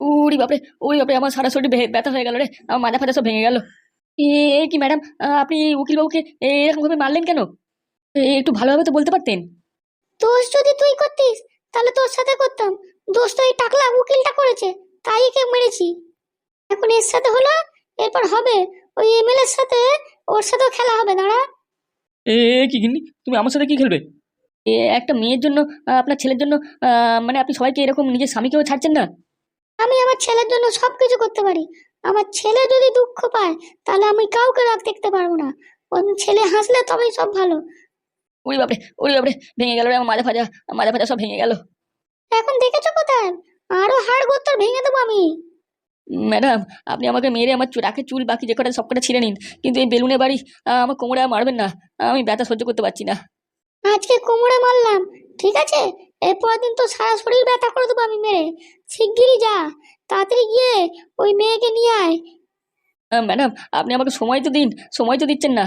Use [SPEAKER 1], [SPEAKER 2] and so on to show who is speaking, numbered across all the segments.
[SPEAKER 1] উড়ি বাপরে ওই বাপরে আমার সারা শরীর ব্যথা হয়ে গেল রে আমার মাথা ফাটা সব ভেঙে গেল। এ কি ম্যাডাম আপনি উকিলবাবুকে এরকম ভাবে মারলেন কেন? এ, একটু ভালোভাবে তো বলতে পারতেন।
[SPEAKER 2] দোষ যদি তুই করতিস তাহলে তোর সাথে করতাম। দোষ তো এই টাকলা উকিলটা করেছে তাই একে মেরেছি। এখন এর সাথে হলো এরপর হবে। ওই এমএলএ এর সাথে ওর সাথেও খেলা হবে দাঁড়া।
[SPEAKER 1] এ কি গিন্নি? তুমি আমার সাথে কি খেলবে? এ একটা মেয়ের জন্য আপনার ছেলের জন্য মানে আপনি সবাইকে এরকম নিজের স্বামীকেও ছাড়ছেন না?
[SPEAKER 2] আমি আমার ছেলের জন্য সবকিছু করতে পারি। আমার ছেলে যদি দুঃখ পায় তাহলে আমি কাউকে রাগ দেখতে পারব না। ছেলে হাসলে তবেই সব ভালো।
[SPEAKER 1] উড়ি বাপরে উড়ি বাপরে ভেঙে গেল রে আমার মাথা ফাজা মাথা ফাজা সব ভেঙে গেল।
[SPEAKER 2] এখন দেখেছ কোথায়? আরও হাড় গোত্তর ভেঙে দেবো আমি।
[SPEAKER 1] ম্যাডাম আপনি আমাকে মেরে আমার রাখের চুল বাকি যে কটা সব কটা ছিঁড়ে নিন। কিন্তু এই বেলুনের বাড়ি আমার কোমরে মারবেন না। আমি ব্যথা সহ্য করতে পারছি না।
[SPEAKER 2] আজকে কোমরে মারলাম। ঠিক আছে? এরপর দিন তো সারা শরীর ব্যথা করে দেবো আমি মেরে। শিগগিরই যা তাড়াতাড়ি গিয়ে ওই মেয়েকে নিয়ে আয়।
[SPEAKER 1] ম্যাডাম আপনি আমাকে সময় তো দিন সময় তো দিচ্ছেন না।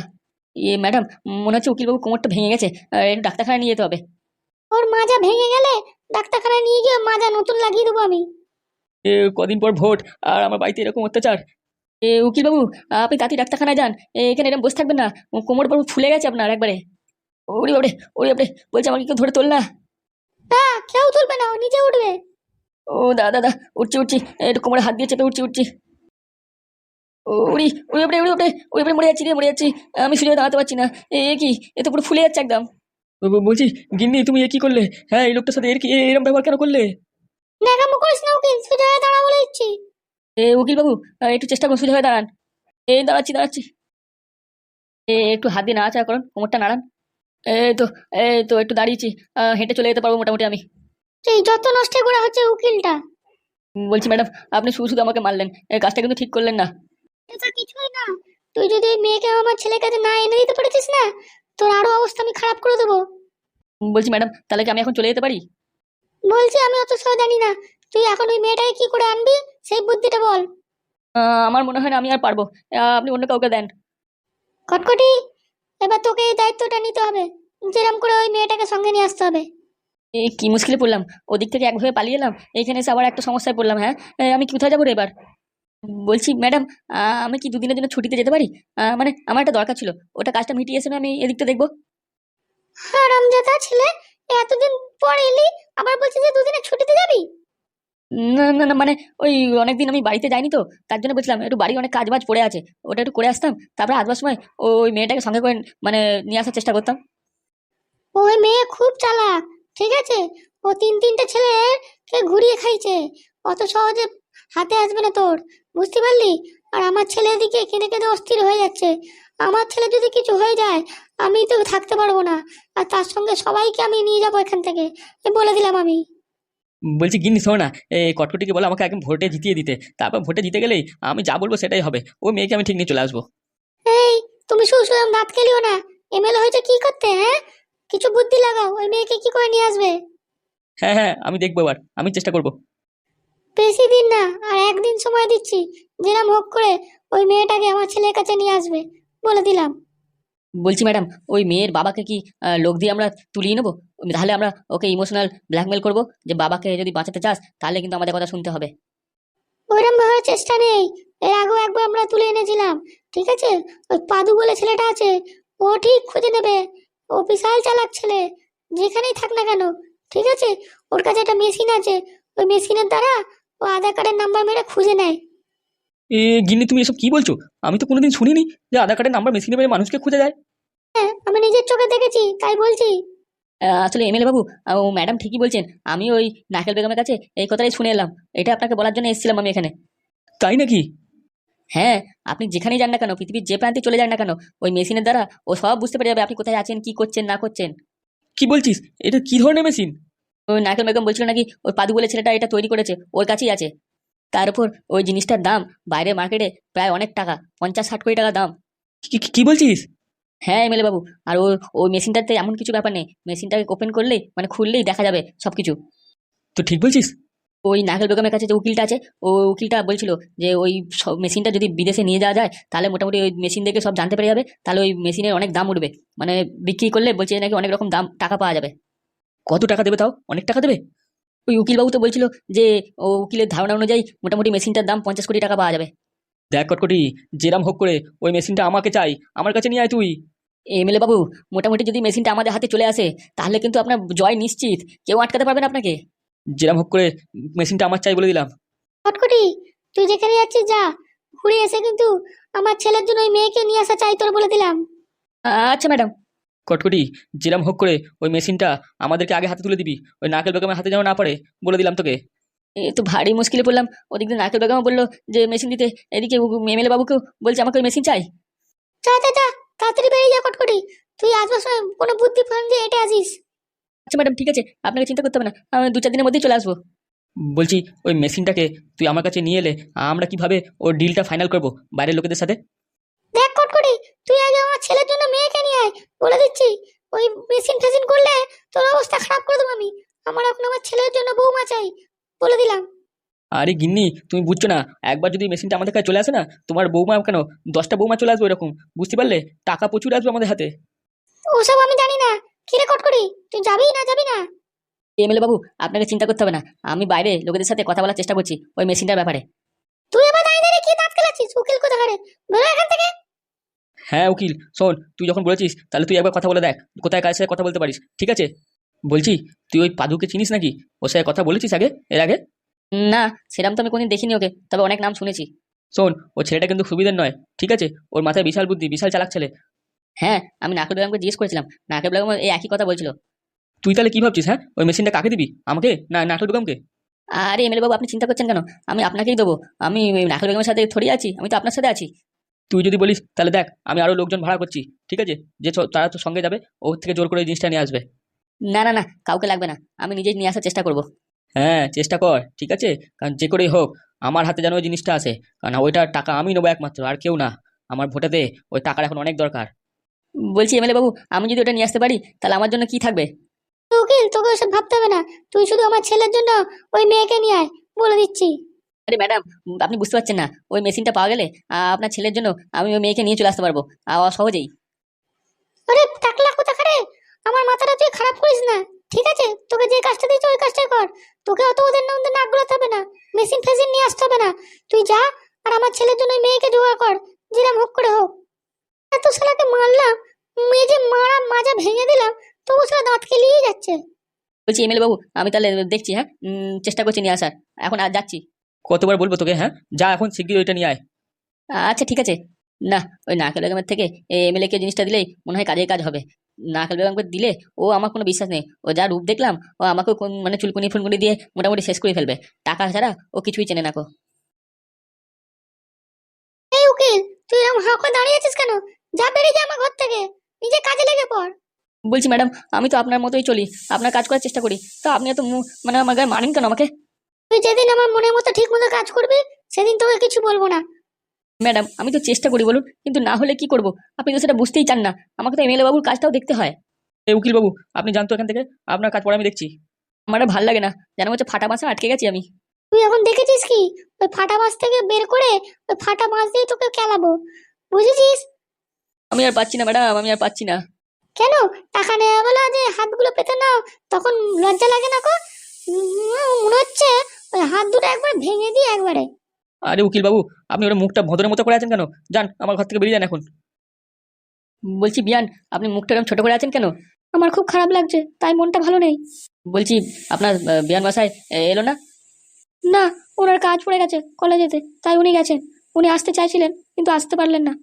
[SPEAKER 1] ইয়ে ম্যাডাম মনে হচ্ছে উকিলবাবু কোমরটা ভেঙে গেছে। একটু ডাক্তারখানায় নিয়ে যেতে হবে।
[SPEAKER 2] ওর মাজা ভেঙে গেলে ডাক্তারখানায় নিয়ে গিয়ে মাজা নতুন লাগিয়ে দেবো আমি।
[SPEAKER 1] এ কদিন পর ভোট আর আমার বাড়িতে এরকম অত্যাচার। এ উকিলবাবু আপনি তাড়াতাড়ি ডাক্তারখানায় যান। এখানে এরকম বসে থাকবেন না। কোমর পর ফুলে গেছে আপনার একবারে। ওরে বাপরে ওরে বাপরে বলছে আমাকে কেউ ধরে তোল না।
[SPEAKER 2] না কেউ তুলবে না ও নিজে উঠবে।
[SPEAKER 1] ও দাদা দাদা উঠছি উঠছি। একটু কোমরে হাত দিয়ে চেপে উঠছি উঠছি। ও, উড়ি উড়ি বাপরে উড়ি বাপরে উড়ি বাপরে মরে যাচ্ছি রে মরে যাচ্ছি। আমি সুযোগ দাঁড়াতে পারছি না। এ কি? এ তো পুরো ফুলে যাচ্ছে একদম। বলছি গিন্নি তুমি এ কি করলে? হ্যাঁ এই লোকটার সাথে এর কি এরকম ব্যবহার কেন করলে?
[SPEAKER 2] ন্যাকামো করিস না উকিল সোজা হয়ে দাঁড়া বলে দিচ্ছি।
[SPEAKER 1] এ উকিল বাবু একটু চেষ্টা করুন সোজা হয়ে দাঁড়ান। এই দাঁড়াচ্ছি দাঁড়াচ্ছি। এ একটু হাত দিয়ে নাড়াচাড়া করুন কোমরটা নাড়ান। এই তো এই তো একটু দাঁড়িয়েছি। আহ, হেঁটে চলে যেতে পারব মোটামুটি আমি।
[SPEAKER 2] সেই যত নষ্ট করা হচ্ছে উকিলটা।
[SPEAKER 1] বলছি ম্যাডাম আপনি শুধু শুধু আমাকে মারলেন। এই কাজটা কিন্তু ঠিক করলেন না।
[SPEAKER 2] এটা কিছুই না। তুই যদি মেয়েকে আমার ছেলের কাছে না এনে দিতে পেরেছিস না তোর আরও অবস্থা আমি খারাপ করে দেবো।
[SPEAKER 1] বলছি ম্যাডাম তাহলে কি আমি এখন চলে যেতে পারি?
[SPEAKER 2] বলছি আমি অত সহ জানি না। তুই এখন ওই মেয়েটাকে কি করে আনবি সেই বুদ্ধিটা বল।
[SPEAKER 1] আহ, আমার মনে হয় না আমি আর পারব। আহ, আপনি অন্য কাউকে দেন।
[SPEAKER 2] কটকটি এবার তোকে এই দায়িত্বটা নিতে হবে। যেরকম করে ওই মেয়েটাকে সঙ্গে নিয়ে আসতে হবে।
[SPEAKER 1] এই কি মুশকিলে পড়লাম? ওদিক থেকে একভাবে পালিয়ে এলাম। এইখানে এসে আবার একটা সমস্যায় পড়লাম হ্যাঁ? এ, আমি কোথায় যাব রে এবার? বলছি ম্যাডাম আমি কি দুদিনের জন্য ছুটিতে যেতে পারি? আহ, মানে আমার একটা দরকার ছিল। ওটা কাজটা মিটিয়ে এসে আমি এদিকটা দেখব।
[SPEAKER 2] হারামজাদা ছেলে এতদিন পর এলি আবার বলছিস যে দুদিনে ছুটিতে যাবি?
[SPEAKER 1] না না না মানে ওই অনেকদিন আমি বাড়িতে যাইনি তো তার জন্য বলছিলাম একটু বাড়ি অনেক কাজ বাজ পড়ে আছে ওটা একটু করে আসতাম তারপরে আসবার সময় ওই মেয়েটাকে সঙ্গে করে মানে নিয়ে আসার চেষ্টা করতাম।
[SPEAKER 2] ওই মেয়ে খুব চালাক ঠিক আছে? ও তিন তিনটে ছেলেকে ঘুরিয়ে খাইছে অত সহজে হাতে আসবে না তোর বুঝতে পারলি? আর আমার ছেলের দিকে কেঁদে কেঁদে অস্থির হয়ে যাচ্ছে। আমার ছেলে যদি কিছু হয়ে যায় আমি তো থাকতে পারব না। আর তার সঙ্গে সবাইকে আমি নিয়ে যাব এখান থেকে বলে দিলাম আমি।
[SPEAKER 1] বলছি গিন্নি শোনো না এই কটকটিকে বলে আমাকে একদম ভোটে জিতিয়ে দিতে। তারপর ভোটে জিতে গেলেই আমি যা বলব সেটাই হবে। ও মেয়েকে আমি ঠিক নিয়ে চলে আসব।
[SPEAKER 2] এই তুমি শুধু শুধু দাঁত খেলিও না। এমএলএ হয়েছে কি করতে হ্যাঁ? কিছু বুদ্ধি লাগাও ওই মেয়েকে কি করে নিয়ে আসবে?
[SPEAKER 1] হ্যাঁ হ্যাঁ আমি দেখব এবার আমি চেষ্টা করব।
[SPEAKER 2] বেশি দিন না আর একদিন সময় দিচ্ছি যেরাম হোক করে ওই মেয়েটাকে আমার ছেলের কাছে নিয়ে আসবে বলে দিলাম।
[SPEAKER 1] বলছি ম্যাডাম ওই মেয়ের বাবাকে কি আহ, লোক দিয়ে আমরা তুলিয়ে নেব? তাহলে আমরা ওকে ইমোশনাল ব্ল্যাকমেল করব যে বাবাকে যদি বাঁচাতে চাস তাহলে কিন্তু আমাদের কথা শুনতে হবে।
[SPEAKER 2] ওইরকম ভাবে চেষ্টা নেই এর আগেও একবার আমরা তুলে এনেছিলাম ঠিক আছে? ওই পাদু বলে ছেলেটা আছে ও ঠিক খুঁজে নেবে। ও বিশাল চালাক ছেলে। যেখানেই থাক না কেন ঠিক আছে? ওর কাছে একটা মেশিন আছে। ওই মেশিনের দ্বারা ও আধার কার্ডের নাম্বার মেরে খুঁজে নেয়।
[SPEAKER 1] এ গিন্নি তুমি এসব কি বলছো? আমি তো কোনোদিন শুনিনি যে আধার কার্ডের নাম্বার মেশিনে মেরে মানুষকে খুঁজে যায়
[SPEAKER 2] হ্যাঁ আমি নিজের চোখে দেখেছি তাই বলছি।
[SPEAKER 1] আসলে এমএলএ বাবু ও ম্যাডাম ঠিকই বলছেন। আমি ওই নাকেল বেগমের কাছে এই কথাটাই শুনে এলাম। এটা আপনাকে বলার জন্য এসেছিলাম আমি এখানে। তাই নাকি? হ্যাঁ আপনি যেখানেই যান না কেন পৃথিবীর যে প্রান্তে চলে যান না কেন ওই মেশিনের দ্বারা ও সব বুঝতে পেরে যাবে আপনি কোথায় আছেন কি করছেন না করছেন। কি বলছিস? এটা কি ধরনের মেশিন? ওই নাকেল বেগম বলছিল নাকি ওই পাদু বলে ছেলেটা এটা তৈরি করেছে ওর কাছেই আছে। তার উপর ওই জিনিসটার দাম বাইরে মার্কেটে প্রায় অনেক টাকা পঞ্চাশ ষাট কোটি টাকা দাম। কি বলছিস? হ্যাঁ এমএলএ বাবু আর ও ওই মেশিনটাতে এমন কিছু ব্যাপার নেই মেশিনটাকে ওপেন করলেই মানে খুললেই দেখা যাবে সব কিছু তো ঠিক বলছিস? ওই নাগেল বেগমের কাছে যে উকিলটা আছে ও উকিলটা বলছিল যে ওই সব মেশিনটা যদি বিদেশে নিয়ে যাওয়া যায় তাহলে মোটামুটি ওই মেশিন দেখে সব জানতে পেরে যাবে তাহলে ওই মেশিনের অনেক দাম উঠবে। মানে বিক্রি করলে বলছে নাকি অনেক রকম দাম টাকা পাওয়া যাবে। কত টাকা দেবে তাও? অনেক টাকা দেবে? ওই উকিলবাবু তো বলছিল যে ও উকিলের ধারণা অনুযায়ী মোটামুটি মেশিনটার দাম পঞ্চাশ কোটি টাকা পাওয়া যাবে।
[SPEAKER 3] দেখ কটকটি যেরাম হোক করে ওই মেশিনটা আমাকে চাই আমার কাছে নিয়ে আয় তুই।
[SPEAKER 1] এমএলএ বাবু মোটামুটি যদি মেশিনটা আমাদের হাতে চলে আসে তাহলে কিন্তু আপনার জয় নিশ্চিত। কেউ আটকাতে পারবে না আপনাকে।
[SPEAKER 3] যেরাম হোক করে মেশিনটা আমার চাই বলে দিলাম।
[SPEAKER 2] কটকটি তুই যেখানে যাচ্ছিস যা ঘুরে এসে কিন্তু আমার ছেলের জন্য ওই মেয়েকে নিয়ে আসা চাই তোর বলে দিলাম।
[SPEAKER 1] আচ্ছা ম্যাডাম।
[SPEAKER 3] কটকটি যেরাম হোক করে ওই মেশিনটা আমাদেরকে আগে হাতে তুলে দিবি ওই নাকেল বেগমের হাতে যেন না পড়ে বলে দিলাম তোকে।
[SPEAKER 1] এ তো ভারী মুশকিলে পড়লাম ওদিক দিয়ে নাকেল বেগমও বলল যে মেশিন দিতে এদিকে এমএলএ বাবুকেও বলছে আমাকে ওই মেশিন চাই।
[SPEAKER 2] চা যা চা তাড়াতাড়ি বেরিয়ে যা কটকটি তুই আসবার সময় কোনো বুদ্ধি ফোন দিয়ে এটা আসিস।
[SPEAKER 1] আচ্ছা ম্যাডাম ঠিক আছে। আপনাকে চিন্তা করতে হবে না। আমি দু চার দিনের মধ্যেই চলে আসব।
[SPEAKER 3] বলছি ওই মেশিনটাকে তুই আমার কাছে নিয়ে এলে আমরা কীভাবে ওর ডিলটা ফাইনাল করব বাইরের লোকেদের সাথে?
[SPEAKER 2] দেখ কটকটি তুই আগে আমার ছেলের জন্য মেয়েকে নিয়ে আয় বলে দিচ্ছি। ওই মেশিন ফেশিন করলে তোর অবস্থা খারাপ করে দেবো আমি। আমার এখন আমার ছেলের জন্য বৌমা চাই বলে দিলাম।
[SPEAKER 3] আরে গিন্নি তুমি বুঝছ না একবার যদি মেশিনটা আমাদের কাছে চলে আসে না তোমার বৌমা কেন দশটা বৌমা চলে আসবে এরকম? বুঝতে পারলে টাকা প্রচুর আসবে আমাদের হাতে।
[SPEAKER 2] ওসব আমি জানি না। কিরে কটকটি? তুই যাবি না যাবি না?
[SPEAKER 1] এমএলএ বাবু আপনাকে চিন্তা করতে হবে না। আমি বাইরে লোকেদের সাথে কথা বলার চেষ্টা করছি ওই মেশিনটার ব্যাপারে।
[SPEAKER 2] তুই দাঁড়িয়ে দাঁড়িয়ে কি দাঁত খেলাচ্ছিস উকিল কোথাকারে? বেরো এখান থেকে।
[SPEAKER 3] হ্যাঁ উকিল শোন তুই যখন বলেছিস তাহলে তুই একবার কথা বলে দেখ কোথায় কার সাথে কথা বলতে পারিস ঠিক আছে? বলছি তুই ওই পাদুকে চিনিস নাকি? ওর সাথে কথা বলেছিস আগে এর আগে?
[SPEAKER 1] না সেরকম তো আমি কোনদিন দেখিনি ওকে তবে অনেক নাম শুনেছি।
[SPEAKER 3] শোন ও ছেলেটা কিন্তু সুবিধের নয় ঠিক আছে? ওর মাথায় বিশাল বুদ্ধি বিশাল চালাক ছেলে।
[SPEAKER 1] হ্যাঁ আমি নাকেল বেগমকে জিজ্ঞেস করেছিলাম। নাকেল বেগম এই একই কথা বলছিল।
[SPEAKER 3] তুই তাহলে কি ভাবছিস হ্যাঁ? ওই মেশিনটা কাকে দিবি? আমাকে? না নাটক বেগমকে
[SPEAKER 1] আরে এমএলএ বাবু আপনি চিন্তা করছেন কেন? আমি আপনাকেই দেবো। আমি ওই নাকেল বেগমের সাথে থরি আছি আমি তো আপনার সাথে আছি।
[SPEAKER 3] তুই যদি বলিস তাহলে দেখ আমি আরও লোকজন ভাড়া করছি ঠিক আছে? যে তারা তো সঙ্গে যাবে ওর থেকে জোর করে এই জিনিসটা নিয়ে আসবে।
[SPEAKER 1] না না না কাউকে লাগবে না। আমি নিজেই নিয়ে আসার চেষ্টা করব।
[SPEAKER 3] হ্যাঁ চেষ্টা কর ঠিক আছে? কারণ যে করেই হোক আমার হাতে যেন ওই জিনিসটা আসে। কারণ ওইটার টাকা আমি নেব একমাত্র আর কেউ না। আমার ভোটেতে ওই টাকার এখন অনেক দরকার।
[SPEAKER 1] বলছি এমএলএ বাবু আমি যদি ওটা নিয়ে আসতে পারি তাহলে আমার জন্য কি থাকবে?
[SPEAKER 2] উকিল তোকে ওসব ভাবতে হবে না। তুই শুধু আমার ছেলের জন্য ওই মেয়েকে নিয়ে আয় বলে দিচ্ছি।
[SPEAKER 1] আরে ম্যাডাম আপনি বুঝতে পারছেন না ওই মেশিনটা পাওয়া গেলে আপনার ছেলের জন্য আমি ওই মেয়েকে নিয়ে চলে আসতে পারব। সহজেই।
[SPEAKER 2] আরে টাকলা কোথাকারে? আমার মাথাটা তুই খারাপ করিস না। ঠিক আছে তোকে যে কাজটা দিয়েছে ওই কাজটাই কর। তোকে অত ওদের নাম নাক গলাতে হবে না মেশিন ফেশিন নিয়ে আসতে হবে না। তুই যা আর আমার ছেলের জন্য ওই মেয়েকে জোগাড় কর যেরকম হোক করে হোক। মারলাম যে মারা মাজা ভেঙে দিলাম তবু দাঁত খেলিয়েই যাচ্ছে।
[SPEAKER 1] বলছি এমএলএ বাবু আমি তাহলে দেখছি হ্যাঁ? চেষ্টা করছি নিয়ে আসার। এখন আর যাচ্ছি।
[SPEAKER 3] কতবার বলব তোকে হ্যাঁ? যা এখন শিগগির ওইটা নিয়ে আয়।
[SPEAKER 1] আচ্ছা ঠিক আছে। না ওই নাকেল বেগমের থেকে এমএলএ কে জিনিসটা দিলেই মনে হয় কাজের কাজ হবে। নাকেল বেগমকে দিলে ও আমার কোনো বিশ্বাস নেই। ও যা রূপ দেখলাম ও আমাকে মানে চুলকুনি ফুলকুনি দিয়ে মোটামুটি শেষ করে ফেলবে। টাকা ছাড়া ও কিছুই চেনে না কো।
[SPEAKER 2] এই উকিল তুই এরকম হাঁ করে দাঁড়িয়ে আছিস কেন? যা বেরিয়ে যা আমার ঘর থেকে। নিজে কাজে লেগে পড়।
[SPEAKER 1] বলছি ম্যাডাম আমি তো আপনার মতোই চলি। আপনার কাজ করার চেষ্টা করি। তো আপনি এত মানে আমার গায়ে মারেন কেন আমাকে?
[SPEAKER 2] তুই যেদিন আমার মনের মতো ঠিক মতো কাজ করবি সেদিন তোকে কিছু বলব না।
[SPEAKER 1] ম্যাডাম আমি তো চেষ্টা করি বলুন কিন্তু না হলে কি করব? আপনি তো সেটা বুঝতেই চান না। আমাকে তো এমএলএ বাবুর কাজটাও দেখতে হয়।
[SPEAKER 3] এই উকিল বাবু আপনি জানতো এখান থেকে? আপনার কাজ পরে আমি দেখছি।
[SPEAKER 1] আমার ভালো লাগে না। যেন হচ্ছে ফাটা মাসে আটকে গেছি আমি।
[SPEAKER 2] তুই এখন দেখেছিস কি? ওই ফাটা মাছ থেকে বের করে ওই ফাটা মাছ দিয়ে তোকে খেলাবো। বুঝেছিস?
[SPEAKER 1] আমি আর পাচ্ছি না ম্যাডাম আমি আর পাচ্ছি না।
[SPEAKER 2] কেন? টাকা নেওয়া বেলা যে হাতগুলো পেতে নাও তখন লজ্জা লাগে না কো? মনে হচ্ছে ওই হাত দুটো একবার ভেঙে দিই একবারে।
[SPEAKER 3] আরে উকিল বাবু আপনি ওর মুখটা ভদ্রের মতো করে আছেন কেন? যান আমার ঘর থেকে বেরিয়ে যান এখন।
[SPEAKER 1] বলছি বিয়ান আপনি মুখটা এরকম ছোট করে আছেন কেন?
[SPEAKER 2] আমার খুব খারাপ লাগছে তাই মনটা ভালো নেই।
[SPEAKER 1] বলছি আপনার বিয়ান বাসায় এলো না?
[SPEAKER 2] না ওনার কাজ পড়ে গেছে কলেজেতে তাই উনি গেছেন। উনি আসতে চাইছিলেন কিন্তু আসতে পারলেন না।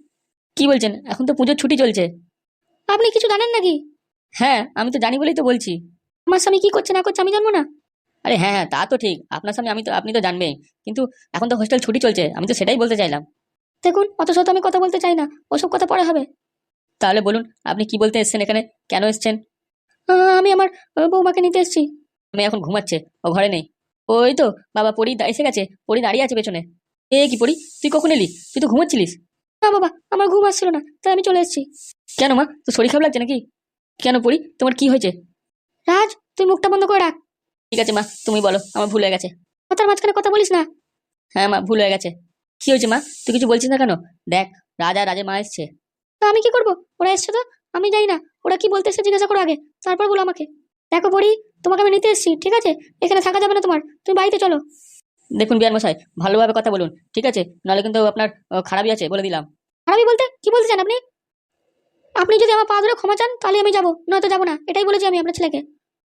[SPEAKER 1] কি বলছেন? এখন তো পুজোর ছুটি চলছে।
[SPEAKER 2] আপনি কিছু জানেন নাকি?
[SPEAKER 1] হ্যাঁ আমি তো জানি বলেই তো বলছি।
[SPEAKER 2] আমার স্বামী কি করছে না করছে আমি জানব না।
[SPEAKER 1] আরে হ্যাঁ হ্যাঁ তা তো ঠিক। আপনার সামনে আমি তো আপনি তো জানবেন কিন্তু এখন তো হোস্টেল ছুটি চলছে আমি তো সেটাই বলতে চাইলাম।
[SPEAKER 2] দেখুন অত শত আমি কথা বলতে চাই না। ওসব কথা পরে হবে।
[SPEAKER 1] তাহলে বলুন আপনি কি বলতে এসেছেন এখানে? কেন এসেছেন?
[SPEAKER 2] আমি আমার বৌমাকে নিতে এসেছি।
[SPEAKER 1] আমি এখন ঘুমাচ্ছে ও ঘরে নেই। ওই তো বাবা পরি এসে গেছে পরি দাঁড়িয়ে আছে পেছনে। এ কি পরি? তুই কখন এলি? তুই তো ঘুমাচ্ছিলিস।
[SPEAKER 2] না বাবা আমার ঘুম আসছিল না তাই আমি চলে এসেছি।
[SPEAKER 1] কেন মা? তোর শরীর খারাপ লাগছে নাকি? কেন পড়ি? তোমার কি হয়েছে?
[SPEAKER 2] রাজ তুই মুখটা বন্ধ করে রাখ।
[SPEAKER 1] ঠিক আছে মা তুমি বলো আমার ভুল হয়ে গেছে।
[SPEAKER 2] কথার মাঝখানে কথা বলিস না।
[SPEAKER 1] হ্যাঁ মা ভুল হয়ে গেছে। কি হয়েছে মা? তুই কিছু বলছিস না কেন? দেখ রাজা রাজের মা এসছে।
[SPEAKER 2] তা আমি কি করব? ওরা এসছে তো? আমি যাই না। ওরা কি বলতে এসে জিজ্ঞাসা করো আগে। তারপর বলো আমাকে। দেখো পড়ি
[SPEAKER 4] তোমাকে আমি নিতে এসেছি ঠিক আছে? এখানে থাকা যাবে না তোমার। তুমি বাড়িতে চলো।
[SPEAKER 1] দেখুন বিয়ান মশাই ভালোভাবে কথা বলুন ঠিক আছে? নাহলে কিন্তু আপনার খারাপই আছে বলে দিলাম।
[SPEAKER 4] খারাপই বলতে কি বলতে চান আপনি? আপনি যদি আমার পা ধরে ক্ষমা চান তাহলে আমি যাব নয়তো যাব না এটাই বলেছি আমি আপনার ছেলেকে।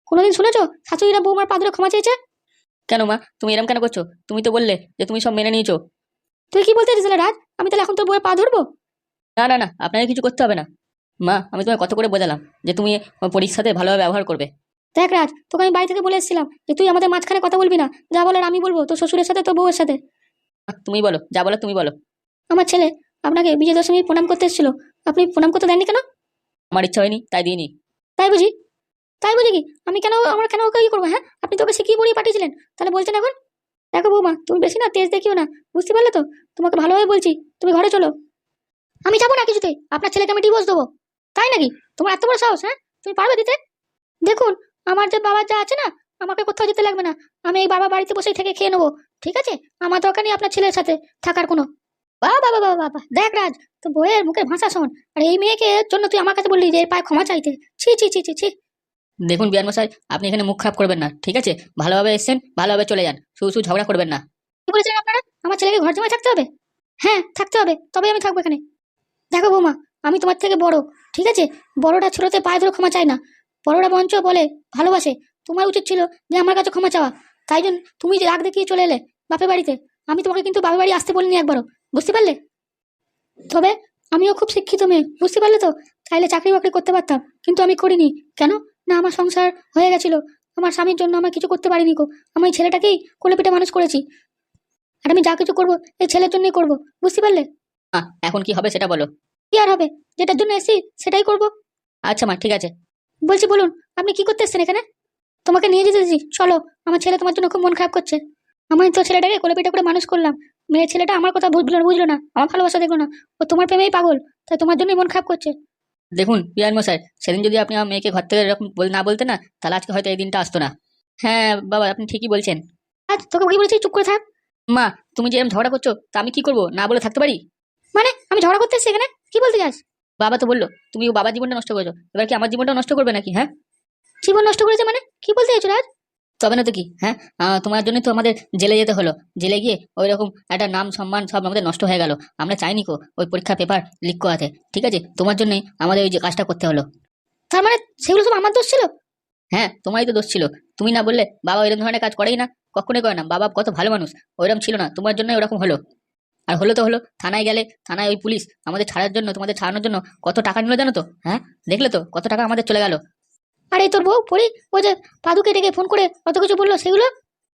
[SPEAKER 4] কোনোদিন শুনেছো? শাশুড়িরা বৌমার পা ধরে ক্ষমা চেয়েছে?
[SPEAKER 1] কেন মা? তুমি এরম কেন করছ? তুমি তো বললে যে তুমি সব মেনে নিয়েছো।
[SPEAKER 4] তুই কি বলতে চাইছিস রাজ? আমি তাহলে এখন তোর বউয়ের পা ধরবো?
[SPEAKER 1] না না না আপনাকে কিছু করতে হবে না। মা আমি তোমায় কত করে বোঝালাম যে তুমি পরীক্ষাতে ভালোভাবে ব্যবহার করবে।
[SPEAKER 4] দেখ রাজ তোকে আমি বাড়ি থেকে বলে এসেছিলাম যে তুই আমাদের মাঝখানে কথা বলবি না। যা বলার আমি বলব তোর শ্বশুরের সাথে তোর বউয়ের সাথে।
[SPEAKER 1] তুমি বলো যা বলো তুমি বলো।
[SPEAKER 4] আমার ছেলে আপনাকে বিজয় দশমী প্রণাম করতে এসেছিল। আপনি প্রণাম করতে দেননি কেন?
[SPEAKER 1] আমার ইচ্ছা হয়নি তাই দিইনি।
[SPEAKER 4] তাই বুঝি? তাই বুঝি কি? আমি কেন আমার কেন ওকে ই করব হ্যাঁ? আপনি তোকে শিখিয়ে পড়িয়ে পাঠিয়েছিলেন। তাহলে বলছেন এখন? দেখো বৌমা তুমি বেশি না তেজ দেখিও না বুঝতে পারলে তো? তোমাকে ভালোভাবে বলছি তুমি ঘরে চলো। আমি যাব না কিছুতে আপনার ছেলেকে আমি ডিভোর্স দেবো। তাই নাকি? তোমার এত বড় সাহস হ্যাঁ? তুমি পারবে দিতে? দেখুন আমার যে বাবা যা আছে না, আমাকে কোথাও যেতে লাগবে না। আমি এই বাবা বাড়িতে বসেই থেকে খেয়ে নেব, ঠিক আছে? আমার দরকার নেই আপনার ছেলের সাথে থাকার কোনো। বাবা বাবা বাবা বাবা দেখ রাজ তো বইয়ের মুখের ভাষা শোন। আর এই মেয়েকে জন্য তুই আমার কাছে বললি যে পায়ে ক্ষমা চাইতে। ছি ছি ছি ছি ছি।
[SPEAKER 1] দেখুন বিয়ান মশাই, আপনি এখানে মুখ খারাপ করবেন না, ঠিক আছে? ভালোভাবে এসছেন, ভালোভাবে চলে যান, শুধু শুধু ঝগড়া করবেন না।
[SPEAKER 4] কি বলেছেন আপনারা? আমার ছেলেকে ঘর জমায় থাকতে হবে? হ্যাঁ থাকতে হবে তবে আমি থাকব এখানে। দেখো বৌমা, আমি তোমার থেকে বড়, ঠিক আছে? বড়টা ছোটতে পায়ে ধরে ক্ষমা চাই না। বড়রা মঞ্চ বলে ভালোবাসে। তোমার উচিত ছিল যে আমার কাছে ক্ষমা চাওয়া। তাই জন্য তুমি যে রাগ দেখিয়ে চলে এলে বাপের বাড়িতে আমি তোমাকে কিন্তু বাপের বাড়ি আসতে বলিনি একবারও। বুঝতে পারলে? তবে আমিও খুব শিক্ষিত মেয়ে বুঝতে পারলে তো? চাইলে চাকরি বাকরি করতে পারতাম কিন্তু আমি করিনি। কেন? না আমার সংসার হয়ে গেছিল। আমার স্বামীর জন্য আমার কিছু করতে পারিনি গো। আমি ছেলেটাকেই কোলে পিঠে মানুষ করেছি। আর আমি যা কিছু করব এই ছেলের জন্যই করব। বুঝতে পারলে?
[SPEAKER 1] এখন কি হবে সেটা বলো।
[SPEAKER 4] কি আর হবে? যেটার জন্য এসি সেটাই করব।
[SPEAKER 1] আচ্ছা মা ঠিক আছে।
[SPEAKER 4] বলছি বলুন আপনি কি করতে এসছেন এখানে? তোমাকে নিয়ে যেতে দিচ্ছি চলো আমার ছেলে তোমার জন্য খুব মন খারাপ করছে। আমি তো ছেলেটাকে কোলে পিঠে করে মানুষ করলাম। মেয়ের ছেলেটা আমার কথা বুঝলো না বুঝলো না। আমার ভালোবাসা দেখল না। ও তোমার প্রেমেই পাগল তাই তোমার জন্যই মন খারাপ করছে।
[SPEAKER 1] দেখুন বিয়ান মশাই সেদিন যদি আপনি আমার মেয়েকে ঘর থেকে এরকম না বলতেন না তাহলে আজকে হয়তো এই দিনটা আসতো না। হ্যাঁ বাবা আপনি ঠিকই বলছেন।
[SPEAKER 4] আজ তোকে কি বলেছি? চুপ করে থাক।
[SPEAKER 1] মা তুমি যে এরকম ঝগড়া করছ তা আমি কি করব? না বলে থাকতে পারি?
[SPEAKER 4] মানে আমি ঝগড়া করতে এসেছি এখানে? কি বলতে চাস?
[SPEAKER 1] বাবা তো বলল, তুমি বাবার জীবনটা নষ্ট করেছ, এবার কি আমার জীবনটা নষ্ট করবে নাকি হ্যাঁ?
[SPEAKER 4] জীবন নষ্ট করেছে মানে? কি বলতে চাইছো রাজ?
[SPEAKER 1] তবে না তো কি হ্যাঁ তোমার জন্যই তো আমাদের জেলে যেতে হলো, জেলে গিয়ে ওই রকম একটা নাম সম্মান সব আমাদের নষ্ট হয়ে গেল, আমরা চাইনি কো ওই পরীক্ষা পেপার লিক করাতে, ঠিক আছে? তোমার জন্যই আমাদের ওই যে কাজটা করতে হলো।
[SPEAKER 4] তার মানে সেগুলো সব আমার দোষ ছিল?
[SPEAKER 1] হ্যাঁ তোমারই তো দোষ ছিল, তুমি না বললে বাবা ওইরকম ধরনের কাজ করেই না, কখনোই করে না, বাবা কত ভালো মানুষ, ওইরকম ছিল না, তোমার জন্য ওরকম হলো। আর হলো তো হলো, থানায় গেলে থানায় ওই পুলিশ আমাদের ছাড়ার জন্য, তোমাদের ছাড়ানোর জন্য কত টাকা নিল জানো তো? হ্যাঁ? দেখলে তো কত টাকা আমাদের চলে গেল।
[SPEAKER 4] আরে তোর বউ, পড়ি, ও যে পাদুকে ডেকে ফোন করে কত কিছু বলল সেগুলো?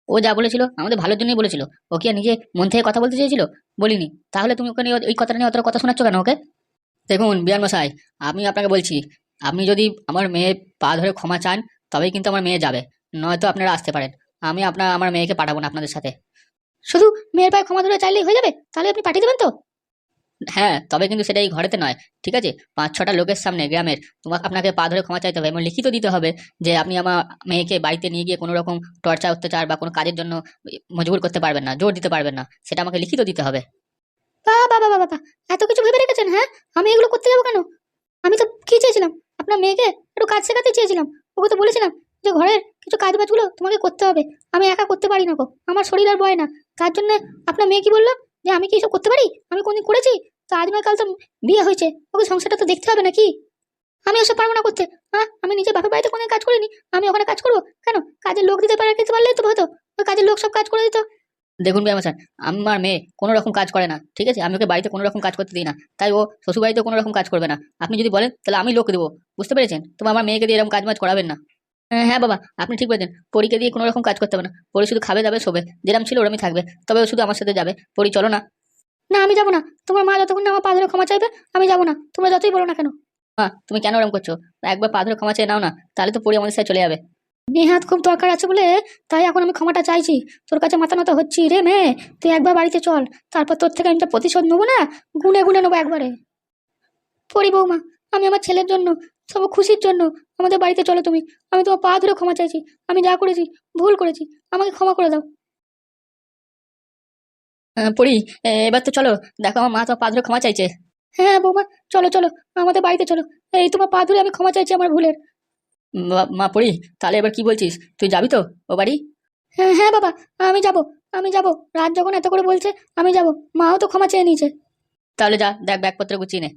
[SPEAKER 1] ও যা বলেছিল, আমাদের ভালোর জন্যই বলেছিল। ও কি নিজে মন থেকে কথা বলতে চেয়েছিল? বলিনি। তাহলে তুমি ওখানে ওই- কথাটা নিয়ে অতটা কথা শোনাচ্ছ কেন ওকে? দেখুন, বিয়ান মশাই, আমি আপনাকে বলছি, আপনি যদি আমার মেয়ে পা ধরে ক্ষমা চান, তবেই কিন্তু আমার মেয়ে যাবে। নয়তো আপনারা আসতে পারেন। আমি আপনার, আমার মেয়েকে পাঠাবো না আপনাদের সাথে।
[SPEAKER 4] শুধু মেয়ের পায়ে ক্ষমা ধরে চাইলেই হয়ে যাবে? তাহলে আপনি পাঠিয়ে দেবেন তো?
[SPEAKER 1] হ্যাঁ তবে কিন্তু সেটা এই ঘরেতে নয় ঠিক আছে? পাঁচ ছটা লোকের সামনে গ্রামের তোমাকে আপনাকে পা ধরে ক্ষমা চাইতে হবে এবং লিখিত দিতে হবে যে আপনি আমার মেয়েকে বাড়িতে নিয়ে গিয়ে কোনো রকম টর্চার অত্যাচার বা কোনো কাজের জন্য মজবুর করতে পারবেন না জোর দিতে পারবেন না সেটা আমাকে লিখিত দিতে হবে।
[SPEAKER 4] বাবা বাবা বাবা বাবা এত কিছু ভেবে রেখেছেন হ্যাঁ? আমি এগুলো করতে যাব কেন? আমি তো কি চেয়েছিলাম? আপনার মেয়েকে একটু কাজ শেখাতে চেয়েছিলাম। ওকে তো বলেছিলাম যে ঘরের কিছু কাজ বাজগুলো তোমাকে করতে হবে। আমি একা করতে পারি না গো। আমার শরীর আর বয় না। তার জন্য আপনার মেয়ে কি বলল? যে আমি কি এসব করতে পারি? আমি কোনদিন করেছি? তো আজ নয়, কাল তো বিয়ে হয়েছে। ওকে সংসারটা তো দেখতে হবে নাকি? আমি ওসব পারব না করতে। হ্যাঁ আমি নিজে বাপের বাড়িতে কোনো কাজ করিনি। আমি ওখানে কাজ করব? কেন? কাজের লোক দিতে পারে, দিতে পারলেই তো হতো। ওই কাজের লোক সব কাজ করে দিত।
[SPEAKER 1] দেখুন বিয়াম স্যার আমার মেয়ে কোনো রকম কাজ করে না, ঠিক আছে? আমি ওকে বাড়িতে কোনো রকম কাজ করতে দিই না। তাই ও শ্বশুর বাড়িতে কোনো রকম কাজ করবে না। আপনি যদি বলেন, তাহলে আমি লোক দেবো। বুঝতে পেরেছেন? তোমার আমার মেয়েকে দিয়ে এরকম কাজ মাজ করাবেন না। হ্যাঁ, হ্যাঁ বাবা আপনি ঠিক বলেছেন। পরীকে দিয়ে কোনো রকম কাজ করতে হবে না। পরি শুধু খাবে যাবে শোবে। যেরকম ছিল ওরমই থাকবে। তবে ও শুধু আমার সাথে যাবে। পরি চলো না।
[SPEAKER 4] না আমি যাব না। তোমার মা যতক্ষণ না আমার পা ধরে ক্ষমা চাইবে আমি যাব না। তোমরা যতই বলো না কেন।
[SPEAKER 1] মা তুমি কেন ওরকম করছ? একবার পা ধরে ক্ষমা চেয়ে নাও না তাহলে তো পরি আমাদের সাথে চলে যাবে।
[SPEAKER 4] নেহাত খুব দরকার আছে বলে তাই এখন আমি ক্ষমাটা চাইছি। তোর কাছে মাথা নত হচ্ছি রে মেয়ে। তুই একবার বাড়িতে চল। তারপর তোর থেকে আমি তো প্রতিশোধ নেব না? গুনে গুনে নেব একবারে। পরি বৌমা আমি আমার ছেলের জন্য সব খুশির জন্য আমাদের বাড়িতে চলো তুমি। আমি তোমার পা ধরে ক্ষমা চাইছি। আমি যা করেছি ভুল করেছি আমাকে ক্ষমা করে দাও।
[SPEAKER 1] পরি এবার তো চলো। দেখো আমার মা তো পা ধরে ক্ষমা চাইছে।
[SPEAKER 4] হ্যাঁ বৌমা চলো চলো আমাদের বাড়িতে চলো। এই তোমার পা ধরে আমি ক্ষমা চাইছি আমার ভুলের।
[SPEAKER 1] মা- মা পড়ি তাহলে এবার কি বলছিস? তুই যাবি তো ও বাড়ি?
[SPEAKER 4] হ্যাঁ হ্যাঁ বাবা আমি যাব আমি যাব। রাত যখন এত করে বলছে আমি যাব। মাও তো ক্ষমা চেয়ে নিয়েছে।
[SPEAKER 1] তাহলে যা দেখ ব্যাগপত্র গুছিয়ে নে।